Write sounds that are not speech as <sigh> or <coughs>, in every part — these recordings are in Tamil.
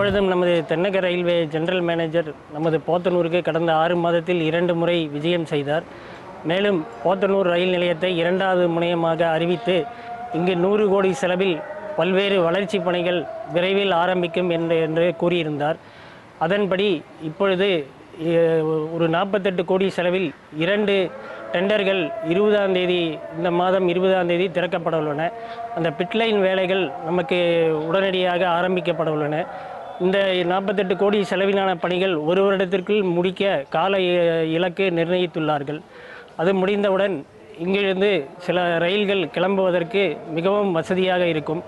அப்பொழுதும் நமது தென்னக ரயில்வே ஜெனரல் மேனேஜர் நமது போத்தனூருக்கு கடந்த ஆறு மாதத்தில் இரண்டு முறை விஜயம் செய்தார். மேலும் போத்தனூர் ரயில் நிலையத்தை இரண்டாவது முனையமாக அறிவித்து இங்கு நூறு கோடி செலவில் பல்வேறு வளர்ச்சி பணிகள் விரைவில் ஆரம்பிக்கும் என்று என்று கூறியிருந்தார். அதன்படி இப்பொழுது ஒரு நாற்பத்தெட்டு கோடி செலவில் இரண்டு டெண்டர்கள் இருபதாம் தேதி இந்த மாதம் இருபதாம் தேதி திறக்கப்பட உள்ளன. அந்த பிட்லைன் வேலைகள் நமக்கு உடனடியாக ஆரம்பிக்கப்பட உள்ளன. இந்த நாற்பத்தெட்டு கோடி செலவிலான பணிகள் ஒரு வருடத்திற்குள் முடிக்க கால இ- இலக்கு நிர்ணயித்துள்ளார்கள். அது முடிந்தவுடன் இங்கிருந்து சில ரயில்கள் கிளம்புவதற்கு மிகவும் வசதியாக இருக்கும்.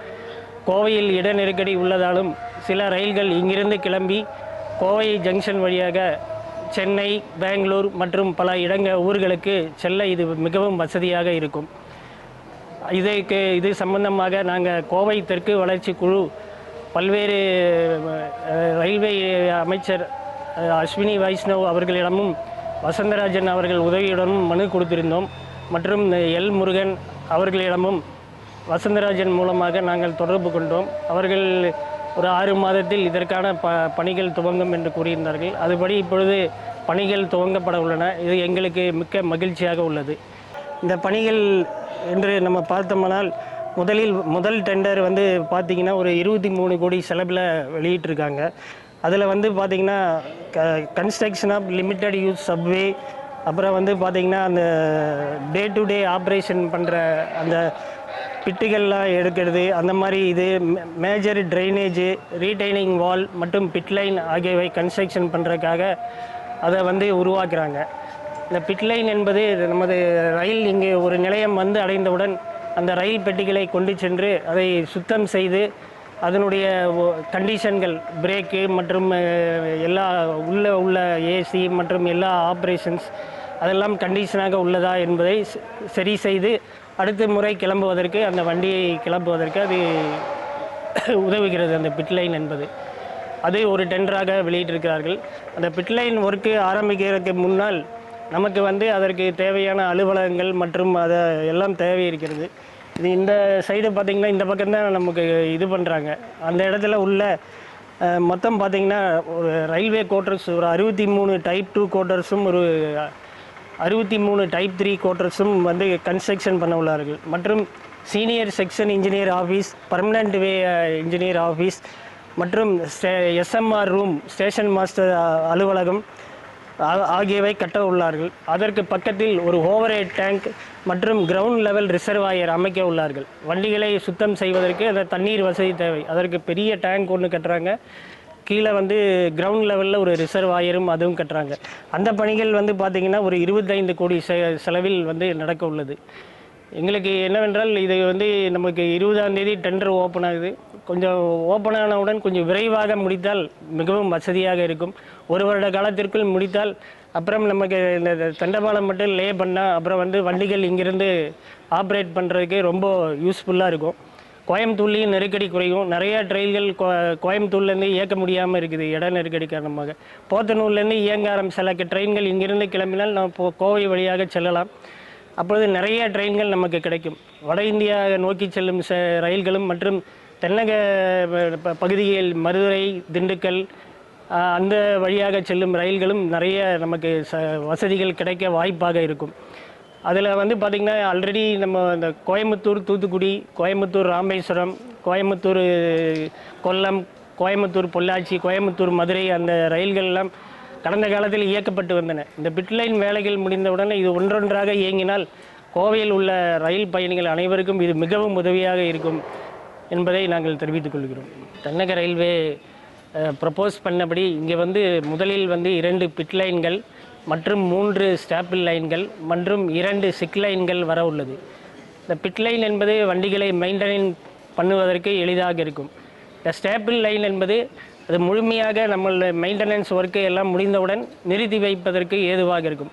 கோவையில் இட நெருக்கடி உள்ளதாலும் சில ரயில்கள் இங்கிருந்து கிளம்பி கோவை ஜங்ஷன் வழியாக சென்னை பெங்களூர் மற்றும் பல இடங்க ஊர்களுக்கு செல்ல இது மிகவும் வசதியாக இருக்கும். இதற்கு இது சம்பந்தமாக நாங்கள் கோவை தெற்கு வளர்ச்சி குழு பல்வேறு ரயில்வே அமைச்சர் அஸ்வினி வைஷ்ணவ் அவர்களிடமும் வசந்தராஜன் அவர்கள் உதவியுடனும் மனு கொடுத்திருந்தோம். மற்றும் எல் முருகன் அவர்களிடமும் வசந்தராஜன் மூலமாக நாங்கள் தொடர்பு கொண்டோம். அவர்கள் ஒரு ஆறு மாதத்தில் இதற்கான ப பணிகள் துவங்கும் என்று கூறியிருந்தார்கள். அதுபடி இப்பொழுது பணிகள் துவங்கப்பட உள்ளன. இது எங்களுக்கு மிக்க மகிழ்ச்சியாக உள்ளது. இந்த பணிகள் என்று நம்ம பார்த்தோம்னால் முதலில் முதல் டெண்டர் வந்து பார்த்திங்கன்னா ஒரு இருபத்தி மூணு கோடி செலவில் வெளியிட்டிருக்காங்க. அதில் வந்து பார்த்திங்கன்னா க construction of limited use subway அப்புறம் வந்து பார்த்திங்கன்னா அந்த டே டு டே ஆப்ரேஷன் பண்ணுற அந்த பிட்டுகள்லாம் எடுக்கிறது அந்த மாதிரி இது மேஜர் ட்ரைனேஜு ரீடைனிங் வால் மற்றும் பிட்லைன் ஆகியவை கன்ஸ்ட்ரக்ஷன் பண்ணுறதுக்காக அதை வந்து உருவாக்குறாங்க. இந்த பிட்லைன் என்பது நமது ரயில் இங்கே ஒரு நிலையம் வந்து அடைந்தவுடன் அந்த ரயில் பெட்டிகளை கொண்டு சென்று அதை சுத்தம் செய்து அதனுடைய கண்டிஷன்கள் பிரேக்கு மற்றும் எல்லா உள்ளே உள்ள ஏசி மற்றும் எல்லா ஆப்ரேஷன்ஸ் அதெல்லாம் கண்டிஷனாக உள்ளதா என்பதை சரி செய்து அடுத்த முறை கிளம்புவதற்கு அந்த வண்டியை கிளம்புவதற்கு அது <coughs> உதவுகிறது அந்த பிட்லைன் என்பது. அது ஒரு டெண்டராக வெளியிட்டிருக்கிறார்கள். அந்த பிட்லைன் ஒர்க்கு ஆரம்பிக்கிறதுக்கு முன்னால் நமக்கு வந்து அதற்கு தேவையான அலுவலகங்கள் மற்றும் அதை எல்லாம் தேவை இருக்கிறது. இது இந்த சைடு பார்த்திங்கன்னா இந்த பக்கம்தான் நமக்கு இது பண்ணுறாங்க அந்த இடத்துல உள்ள மொத்தம் பார்த்திங்கன்னா ஒரு ரயில்வே கோட்டர்ஸ் ஒரு அறுபத்தி மூணு டைப் டூ கோட்டர்ஸும் ஒரு அறுபத்தி மூணு டைப் த்ரீ கோட்டர்ஸும் வந்து கன்ஸ்ட்ரக்ஷன் பண்ண உள்ளார்கள். மற்றும் senior section engineer office permanent way engineer office மற்றும் எஸ்எம்ஆர் ரூம் ஸ்டேஷன் மாஸ்டர் அலுவலகம் ஆகியவை கட்ட உள்ளார்கள். அதற்கு பக்கத்தில் ஒரு ஓவர்ஹெட் டேங்க் மற்றும் கிரவுண்ட் லெவல் ரிசர்வாயர் அமைக்க உள்ளார்கள். வண்டிகளை சுத்தம் செய்வதற்கு அந்த தண்ணீர் வசதி தேவை. அதற்கு பெரிய டேங்க் ஒன்று கட்டுறாங்க. கீழே வந்து கிரவுண்ட் லெவலில் ஒரு ரிசர்வாயரும் அதுவும் கட்டுறாங்க. அந்த பணிகள் வந்து பார்த்திங்கன்னா ஒரு இருபத்தைந்து கோடி செ செலவில் வந்து நடக்க உள்ளது. எங்களுக்கு என்னவென்றால் இது வந்து நமக்கு இருபதாம் தேதி டெண்டர் ஓப்பன் ஆகுது. கொஞ்சம் ஓப்பனானவுடன் கொஞ்சம் விரைவாக முடித்தால் மிகவும் வசதியாக இருக்கும். ஒரு வருட காலத்திற்குள் முடித்தால் அப்புறம் நமக்கு இந்த தண்டவாளம் மட்டும் லே பண்ணால் அப்புறம் வந்து வண்டிகள் இங்கிருந்து ஆப்ரேட் பண்ணுறதுக்கு ரொம்ப யூஸ்ஃபுல்லாக இருக்கும். கோயம்புத்தூர்லேயும் நெருக்கடி குறையும். நிறைய ட்ரெயில்கள் கோ கோயம்புத்தூர்லேருந்து இயக்க முடியாமல் இருக்குது இட நெருக்கடி காரணமாக. போத்தனூர்லேருந்து இயங்க ஆரம்பிச்ச ட்ரெயின்கள் இங்கிருந்து கிளம்பினால் நம்ம போ- கோவை வழியாக செல்லலாம். அப்பொழுது நிறைய ட்ரெயின்கள் நமக்கு கிடைக்கும். வட இந்தியா நோக்கி செல்லும் ச ரயில்களும் மற்றும் தென்னக ப- பகுதியில் மதுரை திண்டுக்கல் அந்த வழியாக செல்லும் ரயில்களும் நிறைய நமக்கு ச வசதிகள் கிடைக்க வாய்ப்பாக இருக்கும். அதில் வந்து பார்த்திங்கன்னா ஆல்ரெடி நம்ம இந்த கோயம்புத்தூர் தூத்துக்குடி கோயம்புத்தூர் ராமேஸ்வரம் கோயம்புத்தூர் கொல்லம் கோயம்புத்தூர் பொள்ளாச்சி கோயம்புத்தூர் மதுரை அந்த ரயில்கள்லாம் கடந்த காலத்தில் இயக்கப்பட்டு வந்தன. இந்த பிட்லைன் வேலைகள் முடிந்தவுடன் இது ஒன்றொன்றாக இயங்கினால் கோவையில் உள்ள ரயில் பயணிகள் அனைவருக்கும் இது மிகவும் உதவியாக இருக்கும். என்பதை நாங்கள் தெரிவித்துக் கொள்கிறோம். தென்னக ரயில்வே ப்ரப்போஸ் பண்ணபடி இங்கே வந்து முதலில் வந்து இரண்டு பிட் லைன்கள் மற்றும் மூன்று ஸ்டாப்பிள் லைன்கள் மற்றும் இரண்டு சிக் லைன்கள் வர உள்ளது. இந்த பிட் லைன் என்பது வண்டிகளை மெயின்டெனன் பண்ணுவதற்கு எளிதாக இருக்கும். இந்த ஸ்டாப்பில் லைன் என்பது அது முழுமையாக நம்மளோட மெயின்டெனன்ஸ் ஒர்க்கு எல்லாம் முடிந்தவுடன் நிறுத்தி வைப்பதற்கு ஏதுவாக இருக்கும்.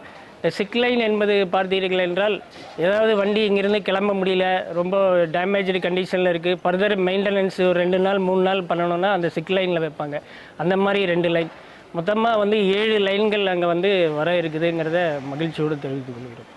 சிக் லைன் என்பது பார்த்தீர்கள் என்றால் ஏதாவது வண்டி இங்கிருந்து கிளம்ப முடியல ரொம்ப டேமேஜ்டு கண்டிஷனில் இருக்குது ஃபர்தர் மெயின்டெனன்ஸ் ஒரு ரெண்டு நாள் மூணு நாள் பண்ணணும்னா அந்த சிக் லைனில் வைப்பாங்க. அந்த மாதிரி ரெண்டு லைன் மொத்தமாக வந்து ஏழு லைன்கள் அங்கே வந்து வர இருக்குதுங்கிறத மகிழ்ச்சியோடு தெரிவித்துக் கொள்கிறோம்.